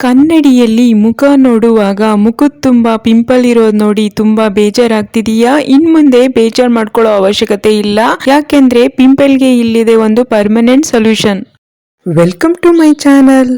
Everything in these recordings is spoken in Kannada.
ಕನ್ನಡಿಯಲ್ಲಿ ಮುಖ ನೋಡುವಾಗ ಮುಖದ ತುಂಬ ಪಿಂಪಲ್ ಇರೋದು ನೋಡಿ ತುಂಬಾ ಬೇಜಾರಾಗ್ತಿದೀಯಾ? ಇನ್ ಮುಂದೆ ಬೇಜಾರ್ ಮಾಡ್ಕೊಳ್ಳೋ ಅವಶ್ಯಕತೆ ಇಲ್ಲ. ಯಾಕೆಂದ್ರೆ ಪಿಂಪಲ್ಗೆ ಇಲ್ಲಿದೆ ಒಂದು permanent solution welcome to my channel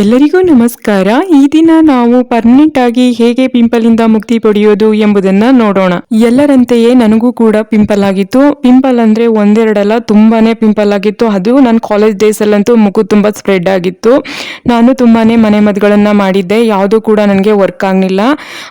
ಎಲ್ಲರಿಗೂ ನಮಸ್ಕಾರ. ಈ ದಿನ ನಾವು ಪರ್ಮನೆಂಟ್ ಆಗಿ ಹೇಗೆ ಪಿಂಪಲ್ ಇಂದ ಮುಕ್ತಿ ಪಡೆಯೋದು ಎಂಬುದನ್ನ ನೋಡೋಣ. ಎಲ್ಲರಂತೆಯೇ ನನಗೂ ಕೂಡ ಪಿಂಪಲ್ ಆಗಿತ್ತು. ಪಿಂಪಲ್ ಅಂದ್ರೆ ಒಂದೆರಡಲ್ಲ, ತುಂಬಾನೇ ಪಿಂಪಲ್ ಆಗಿತ್ತು. ಅದು ನನ್ನ ಕಾಲೇಜ್ ಡೇಸ್ ಅಲ್ಲಂತೂ ಮುಖ ತುಂಬಾ ಸ್ಪ್ರೆಡ್ ಆಗಿತ್ತು. ನಾನು ತುಂಬಾನೇ ಮನೆ ಮದ್ದುಗಳನ್ನ ಮಾಡಿದ್ದೆ. ಯಾವುದು ಕೂಡ ನನಗೆ ವರ್ಕ್ ಆಗಲಿಲ್ಲ.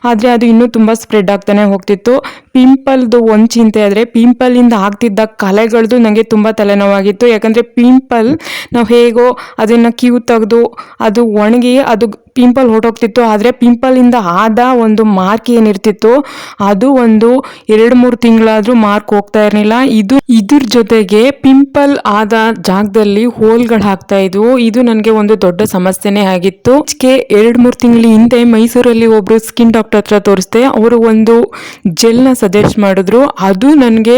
ಆದ್ರೆ ಅದು ಇನ್ನೂ ತುಂಬಾ ಸ್ಪ್ರೆಡ್ ಆಗ್ತಾನೆ ಹೋಗ್ತಿತ್ತು. ಪಿಂಪಲ್ದು ಒಂದು ಚಿಂತೆ ಆದರೆ ಪಿಂಪಲಿಂದ ಆಗ್ತಿದ್ದ ಕಲೆಗಳದ್ದು ನನಗೆ ತುಂಬ ತಲೆನೋವಾಗಿತ್ತು. ಯಾಕಂದರೆ ಪಿಂಪಲ್ ನಾವು ಹೇಗೋ ಅದನ್ನು ಕ್ಯೂ ತೆಗೆದು ಅದು ಒಣಗಿ ಅದು ಪಿಂಪಲ್ ಹೊರಟೋಗ್ತಿತ್ತು. ಆದರೆ ಪಿಂಪಲಿಂದ ಆದ ಒಂದು ಮಾರ್ಕ್ ಏನಿರ್ತಿತ್ತು, ಅದು ಒಂದು ಎರಡು ಮೂರು ತಿಂಗಳಾದರೂ ಮಾರ್ಕ್ ಹೋಗ್ತಾ ಇರಲಿಲ್ಲ. ಇದು, ಇದ್ರ ಜೊತೆಗೆ ಪಿಂಪಲ್ ಆದ ಜಾಗದಲ್ಲಿ ಹೋಲ್ಗಳು ಹಾಕ್ತಾ ಇದ್ವು. ಇದು ನನಗೆ ಒಂದು ದೊಡ್ಡ ಸಮಸ್ಯೆನೇ ಆಗಿತ್ತು. ಎರಡು ಮೂರು ತಿಂಗಳ ಹಿಂದೆ ಮೈಸೂರಲ್ಲಿ ಒಬ್ಬರು ಸ್ಕಿನ್ ಡಾಕ್ಟರ್ ಹತ್ರ ತೋರಿಸ್ದೆ, ಅವರು ಒಂದು ಜೆಲ್ನ ಸಜೆಸ್ಟ್ ಮಾಡಿದ್ರು. ಅದು ನನಗೆ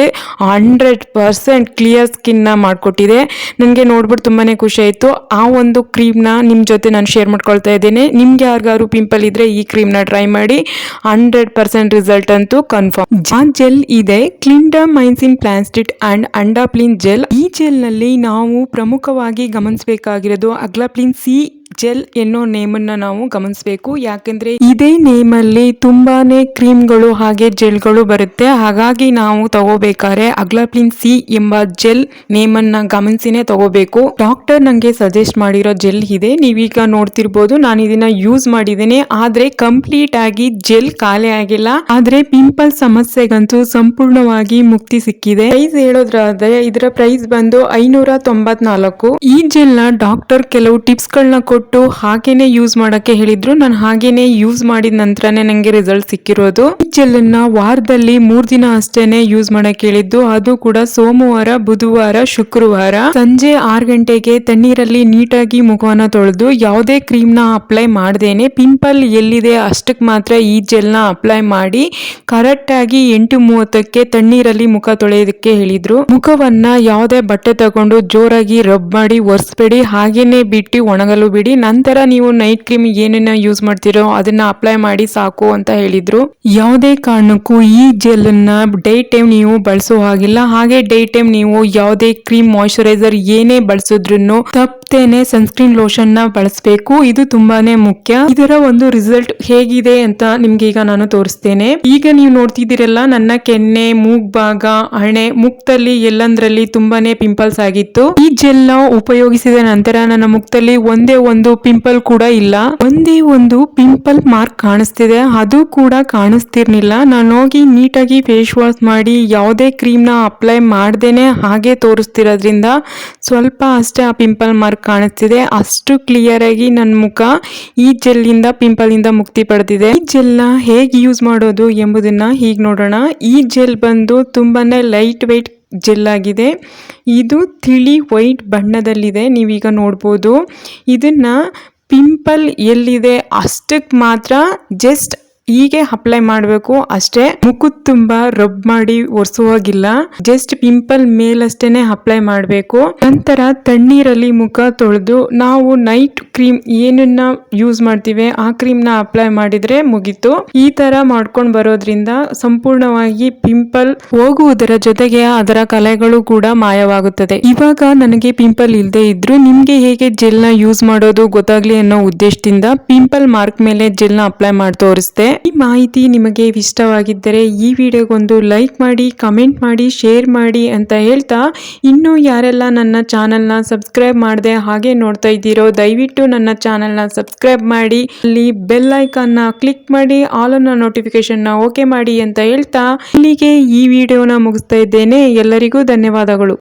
ಹಂಡ್ರೆಡ್ ಪರ್ಸೆಂಟ್ ಕ್ಲಿಯರ್ ಸ್ಕಿನ್ನ ಮಾಡಿಕೊಟ್ಟಿದೆ. ನನಗೆ ನೋಡ್ಬಿಟ್ಟು ತುಂಬಾ ಖುಷಿ ಆಯಿತು. ಆ ಒಂದು ಕ್ರೀಮ್ನ ನಿಮ್ಮ ಜೊತೆ ನಾನು ಶೇರ್ ಮಾಡ್ಕೊಳ್ತಾ ಇದ್ದೇನೆ. ನಿಮ್ಗೆ ಯಾರಿಗಾರು ಪಿಂಪಲ್ ಇದ್ರೆ ಈ ಕ್ರೀಮ್ನ ಟ್ರೈ ಮಾಡಿ ಹಂಡ್ರೆಡ್ ಪರ್ಸೆಂಟ್ ರಿಸಲ್ಟ್ ಅಂತೂ ಕನ್ಫರ್ಮ್ ಜಾನ್ ಜೆಲ್ ಇದೆ ಕ್ಲಿಂಡಮೈನ್ಸಿನ್ ಪ್ಲಾಸ್ಟಿಟ್ ಅಂಡ್ ಅಂಡಾಪ್ಲಿನ್ ಜೆಲ್ ಈ ಜೆಲ್ನಲ್ಲಿ ನಾವು ಪ್ರಮುಖವಾಗಿ ಗಮನಿಸಬೇಕಾಗಿರೋದು ಅಗ್ಲಾಪ್ಲಿನ್ ಸಿ ಜೆಲ್ ಎನ್ನೋ ನೇಮನ್ನ ನಾವು ಗಮನಿಸಬೇಕು. ಯಾಕಂದ್ರೆ ಇದೇ ನೇಮಲ್ಲಿ ತುಂಬಾನೇ ಕ್ರೀಮ್ಗಳು ಹಾಗೆ ಜೆಲ್ಗಳು ಬರುತ್ತೆ. ಹಾಗಾಗಿ ನಾವು ತಗೋಬೇಕಾದ್ರೆ ಅಗ್ಲಾಪ್ಲಿನ್ ಸಿ ಎಂಬ ಜೆಲ್ ನೇಮನ್ನ ಗಮನಿಸಿನೇ ತಗೋಬೇಕು. ಡಾಕ್ಟರ್ ನಂಗೆ ಸಜೆಸ್ಟ್ ಮಾಡಿರೋ ಜೆಲ್ ಇದೆ. ನೀವೀಗ ನೋಡ್ತಿರ್ಬೋದು ನಾನು ಇದನ್ನ ಯೂಸ್ ಮಾಡಿದ್ದೇನೆ. ಆದ್ರೆ ಕಂಪ್ಲೀಟ್ ಆಗಿ ಜೆಲ್ ಖಾಲಿ ಆಗಿಲ್ಲ. ಆದ್ರೆ ಪಿಂಪಲ್ ಸಮಸ್ಯೆಗಂತೂ ಸಂಪೂರ್ಣವಾಗಿ ಮುಕ್ತಿ ಸಿಕ್ಕಿದೆ. ಪ್ರೈಸ್ ಹೇಳೋದ್ರಾದ್ರೆ ಇದರ ಪ್ರೈಸ್ ಬಂದು ಐನೂರ ತೊಂಬತ್ನಾಲ್ಕು. ಈ ಜೆಲ್ನ ಡಾಕ್ಟರ್ ಕೆಲವು ಟಿಪ್ಸ್ ಗಳನ್ನ ಕೊಟ್ಟು ಹಾಗೇನೆ ಯೂಸ್ ಮಾಡಕ್ಕೆ ಹೇಳಿದ್ರು. ನಾನು ಹಾಗೇನೆ ಯೂಸ್ ಮಾಡಿದ ನಂತರನೇ ನನಗೆ ರಿಸಲ್ಟ್ ಸಿಕ್ಕಿರೋದು. ಈ ಜೆಲ್ನ ವಾರದಲ್ಲಿ ಮೂರು ದಿನ ಅಷ್ಟೇನೆ ಯೂಸ್ ಮಾಡೋಕ್ಕೆ ಹೇಳಿದ್ದು. ಅದು ಕೂಡ ಸೋಮವಾರ, ಬುಧವಾರ, ಶುಕ್ರವಾರ. ಸಂಜೆ ಆರು ಗಂಟೆಗೆ ತಣ್ಣೀರಲ್ಲಿ ನೀಟಾಗಿ ಮುಖವನ್ನ ತೊಳೆದು ಯಾವುದೇ ಕ್ರೀಮ್ನ ಅಪ್ಲೈ ಮಾಡ್ದೇನೆ. ಪಿಂಪಲ್ ಎಲ್ಲಿದೆ ಅಷ್ಟಕ್ಕೆ ಮಾತ್ರ ಈ ಜೆಲ್ನ ಅಪ್ಲೈ ಮಾಡಿ ಕರೆಕ್ಟಾಗಿ ಎಂಟು ಮೂವತ್ತಕ್ಕೆ ತಣ್ಣೀರಲ್ಲಿ ಮುಖ ತೊಳೆಯೋದಕ್ಕೆ ಹೇಳಿದ್ರು. ಮುಖವನ್ನ ಯಾವುದೇ ಬಟ್ಟೆ ತಗೊಂಡು ಜೋರಾಗಿ ರಬ್ ಮಾಡಿ ಒರೆಸ್ಬೇಡಿ. ಹಾಗೇನೆ ಬಿಟ್ಟು ಒಣಗಲು ಬಿಡಿ. ನಂತರ ನೀವು ನೈಟ್ ಕ್ರೀಮ್ ಏನೇನ ಯೂಸ್ ಮಾಡ್ತಿರೋ ಅದನ್ನ ಅಪ್ಲೈ ಮಾಡಿ ಸಾಕು ಅಂತ ಹೇಳಿದ್ರು. ಯಾವುದೇ ಕಾರಣಕ್ಕೂ ಈ ಜೆಲ್ ಅನ್ನ ಡೇ ಟೈಮ್ ನೀವು ಬಳಸೋ ಹಾಗಿಲ್ಲ. ಹಾಗೆ ಡೇ ಟೈಮ್ ನೀವು ಯಾವುದೇ ಕ್ರೀಮ್ ಮಾಯಿಶ್ಚರೈಸರ್ ಏನೇ ಬಳಸಿದ್ರು ತಪ್ಪೇನೆ ಸನ್ಸ್ಕ್ರೀನ್ ಲೋಷನ್ನ ಬಳಸಬೇಕು. ಇದು ತುಂಬಾನೇ ಮುಖ್ಯ. ಇದರ ಒಂದು ರಿಸಲ್ಟ್ ಹೇಗಿದೆ ಅಂತ ನಿಮ್ಗೆ ಈಗ ನಾನು ತೋರಿಸ್ತೇನೆ. ಈಗ ನೀವು ನೋಡ್ತಿದ್ದೀರಲ್ಲ, ನನ್ನ ಕೆನ್ನೆ ಮೂಗ್ ಭಾಗ ಹಣೆ ಮುಖದಲ್ಲಿ ಎಲ್ಲಂದ್ರಲ್ಲಿ ತುಂಬಾನೇ ಪಿಂಪಲ್ಸ್ ಆಗಿತ್ತು. ಈ ಜೆಲ್ನ ಉಪಯೋಗಿಸಿದ ನಂತರ ನನ್ನ ಮುಖದಲ್ಲಿ ಒಂದೇ ಒಂದು ಪಿಂಪಲ್ ಕೂಡ ಇಲ್ಲ. ಒಂದೇ ಒಂದು ಪಿಂಪಲ್ ಮಾರ್ಕ್ ಕಾಣಿಸ್ತಿದೆ. ಅದು ಕೂಡ ಕಾಣಿಸ್ತಿರ್ಲಿಲ್ಲ. ನಾನು ಹೋಗಿ ನೀಟಾಗಿ ಫೇಸ್ ವಾಶ್ ಮಾಡಿ ಯಾವುದೇ ಕ್ರೀಮ್ನ ಅಪ್ಲೈ ಮಾಡ್ದೇನೆ ಹಾಗೆ ತೋರಿಸ್ತಿರೋದ್ರಿಂದ ಸ್ವಲ್ಪ ಅಷ್ಟೇ ಆ ಪಿಂಪಲ್ ಮಾರ್ಕ್ ಕಾಣಿಸ್ತಿದೆ. ಅಷ್ಟು ಕ್ಲಿಯರ್ ಆಗಿ ನನ್ನ ಮುಖ ಈ ಜೆಲ್ ಇಂದ ಪಿಂಪಲ್ ಇಂದ ಮುಕ್ತಿ ಪಡೆದಿದೆ. ಈ ಜೆಲ್ನ ಹೇಗೆ ಯೂಸ್ ಮಾಡೋದು ಎಂಬುದನ್ನ ಹೀಗೆ ನೋಡೋಣ. ಈ ಜೆಲ್ ಬಂದು ತುಂಬಾನೇ ಲೈಟ್ ವೆಯ್ಟ್ ಜೆಲ್ ಆಗಿದೆ ಇದು ತಿಳಿ ವೈಟ್ ಬಣ್ಣದಲ್ಲಿದೆ. ನೀವೀಗ ನೋಡ್ಬೋದು. ಇದನ್ನು ಪಿಂಪಲ್ ಎಲ್ಲಿದೆ ಅಷ್ಟಕ್ಕೆ ಮಾತ್ರ ಜಸ್ಟ್ ಹೀಗೆ ಅಪ್ಲೈ ಮಾಡಬೇಕು ಅಷ್ಟೇ. ಮುಖದ ತುಂಬ ರಬ್ ಮಾಡಿ ಒರೆಸುವಾಗಿಲ್ಲ. ಜಸ್ಟ್ ಪಿಂಪಲ್ ಮೇಲಷ್ಟೇನೆ ಅಪ್ಲೈ ಮಾಡಬೇಕು. ನಂತರ ತಣ್ಣೀರಲ್ಲಿ ಮುಖ ತೊಳೆದು ನಾವು ನೈಟ್ ಕ್ರೀಮ್ ಏನನ್ನ ಯೂಸ್ ಮಾಡ್ತೀವಿ, ಆ ಕ್ರೀಮ್ನ ಅಪ್ಲೈ ಮಾಡಿದ್ರೆ ಮುಗೀತು. ಈ ತರ ಮಾಡ್ಕೊಂಡು ಬರೋದ್ರಿಂದ ಸಂಪೂರ್ಣವಾಗಿ ಪಿಂಪಲ್ ಹೋಗುವುದರ ಜೊತೆಗೆ ಅದರ ಕಲೆಗಳು ಕೂಡ ಮಾಯವಾಗುತ್ತದೆ. ಇವಾಗ ನನಗೆ ಪಿಂಪಲ್ ಇಲ್ಲದೆ ಇದ್ರು ನಿಮ್ಗೆ ಹೇಗೆ ಜೆಲ್ನ ಯೂಸ್ ಮಾಡೋದು ಗೊತ್ತಾಗ್ಲಿ ಅನ್ನೋ ಉದ್ದೇಶದಿಂದ ಪಿಂಪಲ್ ಮಾರ್ಕ್ ಮೇಲೆ ಜೆಲ್ನ ಅಪ್ಲೈ ಮಾಡಿ ತೋರಿಸ್ದೆ. ಈ ಮಾಹಿತಿ ನಿಮಗೆ ಇಷ್ಟವಾಗಿದ್ದರೆ ಈ ವಿಡಿಯೋಗೊಂದು ಲೈಕ್ ಮಾಡಿ, ಕಮೆಂಟ್ ಮಾಡಿ, ಶೇರ್ ಮಾಡಿ ಅಂತ ಹೇಳ್ತಾ ಇನ್ನೂ ಯಾರೆಲ್ಲ ನನ್ನ ಚಾನಲ್ನ ಸಬ್ಸ್ಕ್ರೈಬ್ ಮಾಡದೆ ಹಾಗೆ ನೋಡ್ತಾ ಇದ್ದೀರೋ, ದಯವಿಟ್ಟು ನನ್ನ ಚಾನಲ್ನ ಸಬ್ಸ್ಕ್ರೈಬ್ ಮಾಡಿ, ಅಲ್ಲಿ ಬೆಲ್ ಐಕಾನ್ನ ಕ್ಲಿಕ್ ಮಾಡಿ ಆಲ್ ಅನ್ನ ನೋಟಿಫಿಕೇಶನ್ನ ಓಕೆ ಮಾಡಿ ಅಂತ ಹೇಳ್ತಾ ಇಲ್ಲಿಗೆ ಈ ವಿಡಿಯೋನ ಮುಗಿಸ್ತಾ ಇದ್ದೇನೆ. ಎಲ್ಲರಿಗೂ ಧನ್ಯವಾದಗಳು.